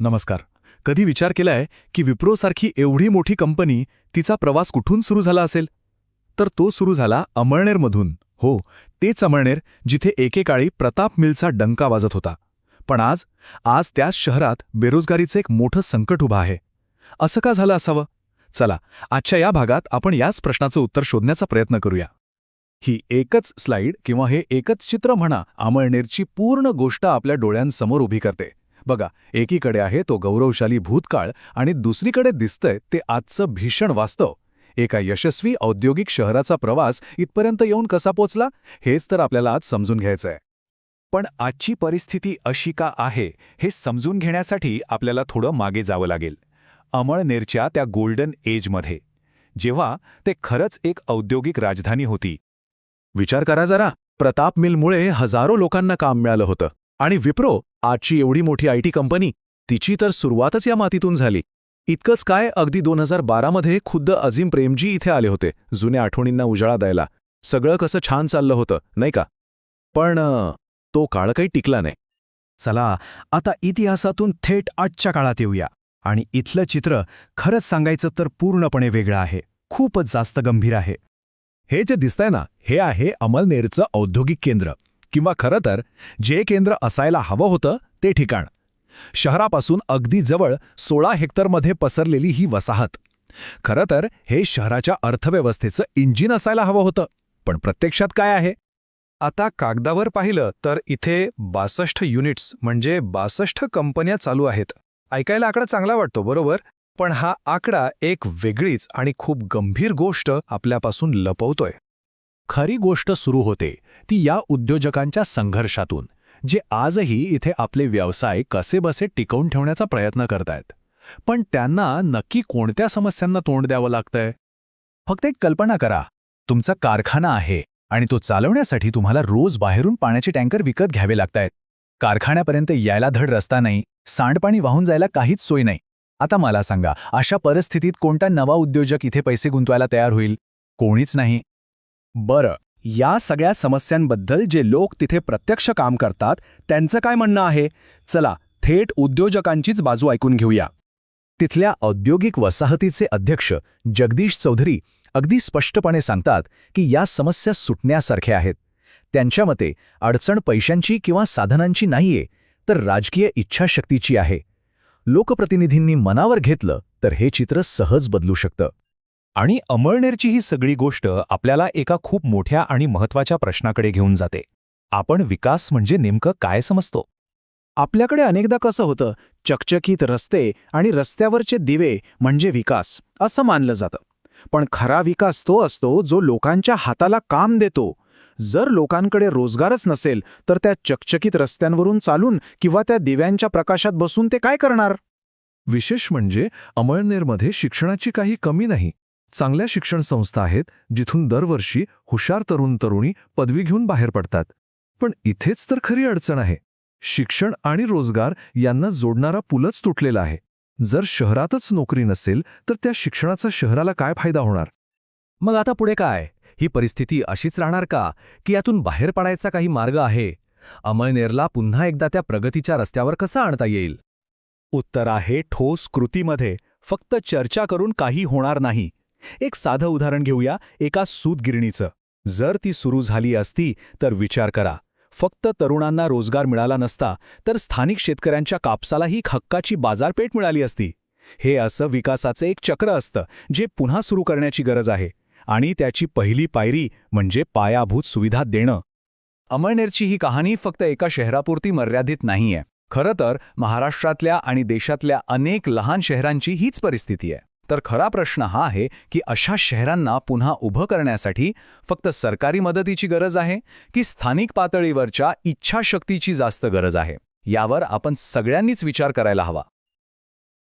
नमस्कार. कधी विचार केलाय की विप्रोसारखी एवढी मोठी कंपनी तिचा प्रवास कुठून सुरू झाला असेल? तर तो सुरू झाला अमळनेरमधून. हो तेच अमळनेर जिथे एकेकाळी प्रताप मिलचा डंका वाजत होता. पण आज आज त्याच शहरात बेरोजगारीचं एक मोठं संकट उभं आहे. असं का झालं असावं? चला आजच्या या भागात आपण याच प्रश्नाचं उत्तर शोधण्याचा प्रयत्न करूया. ही एकच स्लाईड किंवा हे एकच चित्र म्हणा अमळनेरची पूर्ण गोष्ट आपल्या डोळ्यांसमोर उभी करते. बघा एकीकडे आहे तो गौरवशाली भूतकाळ आणि दुसरीकडे दिसतंय ते आजचं भीषण वास्तव. एका यशस्वी औद्योगिक शहराचा प्रवास इथपर्यंत येऊन कसा पोचला हेच तर आपल्याला आज समजून घ्यायचंय. पण आजची परिस्थिती अशी का आहे हे समजून घेण्यासाठी आपल्याला थोडं मागे जावं लागेल. अमळनेरच्या त्या गोल्डन एजमध्ये. जेव्हा ते खरंच एक औद्योगिक राजधानी होती. विचार करा जरा प्रताप मिलमुळे हजारो लोकांना काम मिळालं होतं. आणि विप्रो आजची एवढी मोठी आय टी कंपनी तिची तर सुरुवातच या मातीतून झाली. इतकंच काय अगदी दोन हजार बारामध्ये खुद्द अझीम प्रेमजी इथे आले होते जुन्या आठवणींना उजाळा द्यायला. सगळं कसं छान चाललं होतं नाही का? पण तो काळ काही टिकला नाही. चला आता इतिहासातून थेट आजच्या काळात येऊया. आणि इथलं चित्र खरंच सांगायचं तर पूर्णपणे वेगळं आहे. खूपच जास्त गंभीर आहे. हे जे दिसतंय ना हे आहे अमलनेरचं औद्योगिक केंद्र. किंवा खरं तर जे केंद्र असायला हवं होतं ते ठिकाण. शहरापासून अगदी जवळ सोळा हेक्टरमध्ये पसरलेली ही वसाहत. खरं तर हे शहराच्या अर्थव्यवस्थेचं इंजिन असायला हवं होतं पण प्रत्यक्षात काय आहे? आता कागदावर पाहिलं तर इथे बासष्ट युनिट्स म्हणजे बासष्ट कंपन्या चालू आहेत. ऐकायला आकडा चांगला वाटतो बरोबर? पण हा आकडा एक वेगळीच आणि खूप गंभीर गोष्ट आपल्यापासून लपवतोय. खरी गोष्ट सुरू होते ती या उद्योजकांच्या संघर्षातून जे आजही इथे आपले व्यवसाय कसेबसे टिकवून ठेवण्याचा प्रयत्न करतायत. पण त्यांना नक्की कोणत्या समस्यांना तोंड द्यावं लागतंय? फक्त एक कल्पना करा तुमचा कारखाना आहे आणि तो चालवण्यासाठी तुम्हाला रोज बाहेरून पाण्याचे टँकर विकत घ्यावे लागतायत. कारखान्यापर्यंत यायला धड रस्ता नाही सांडपाणी वाहून जायला काहीच सोय नाही. आता मला सांगा अशा परिस्थितीत कोणता नवा उद्योजक इथे पैसे गुंतवायला तयार होईल? कोणीच नाही. बरं या सगळ्या समस्यांबद्दल जे लोक तिथे प्रत्यक्ष काम करतात त्यांचं काय म्हणणं आहे? चला थेट उद्योजकांचीच बाजू ऐकून घेऊया. तिथल्या औद्योगिक वसाहतीचे अध्यक्ष जगदीश चौधरी अगदी स्पष्टपणे सांगतात की या समस्या सुटण्यासारख्या आहेत. त्यांच्या मते अडचण पैशांची किंवा साधनांची नाहीये तर राजकीय इच्छाशक्तीची आहे. लोकप्रतिनिधींनी मनावर घेतलं तर हे चित्र सहज बदलू शकतं. आणि अमळनेरची ही सगळी गोष्ट आपल्याला एका खूप मोठ्या आणि महत्त्वाच्या प्रश्नाकडे घेऊन जाते. आपण विकास म्हणजे नेमकं काय समजतो? आपल्याकडे अनेकदा कसं होतं चकचकीत रस्ते आणि रस्त्यावरचे दिवे म्हणजे विकास असं मानलं जातं. पण खरा विकास तो असतो जो लोकांच्या हाताला काम देतो. जर लोकांकडे रोजगारच नसेल तर त्या चकचकीत रस्त्यांवरून चालून किंवा त्या दिव्यांच्या प्रकाशात बसून ते काय करणार? विशेष म्हणजे अमळनेरमध्ये शिक्षणाची काही कमी नाही. चांगल्या शिक्षण संस्था आहेत जिथून दरवर्षी हुशार तरुण तरुणी पदवी घेऊन बाहेर पडतात. पण इथेच तर खरी अडचण आहे. शिक्षण आणि रोजगार यांना जोडणारा पुलच तुटलेला आहे. जर शहरातच नोकरी नसेल तर त्या शिक्षणाचा शहराला काय फायदा होणार? मग आता पुढे काय? ही परिस्थिती अशीच राहणार का की यातून बाहेर पडायचा काही मार्ग आहे? अमळनेरला पुन्हा एकदा त्या प्रगतीच्या रस्त्यावर कसा आणता येईल? उत्तर आहे ठोस कृतीमध्ये फक्त चर्चा करून काही होणार नाही. एक साधं उदाहरण घेऊया एका सूतगिरणीचं. जर ती सुरू झाली असती तर विचार करा. फक्त तरुणांना रोजगार मिळाला नसता तर स्थानिक शेतकऱ्यांच्या कापसालाही हक्काची बाजारपेठ मिळाली असती. हे असं विकासाचं एक चक्र असतं जे पुन्हा सुरू करण्याची गरज आहे. आणि त्याची पहिली पायरी म्हणजे पायाभूत सुविधा देणं. अमळनेरची ही कहाणी फक्त एका शहरापुरती मर्यादित नाहीये. खरं तर महाराष्ट्रातल्या आणि देशातल्या अनेक लहान शहरांची हीच परिस्थिती आहे. तर खरा प्रश्न हा आहे की अशा शहरांना पुन्हा उभं करण्यासाठी फक्त सरकारी मदतीची गरज आहे की स्थानिक पातळीवरच्या इच्छाशक्तीची जास्त गरज आहे? यावर आपण सगळ्यांनीच विचार करायला हवा.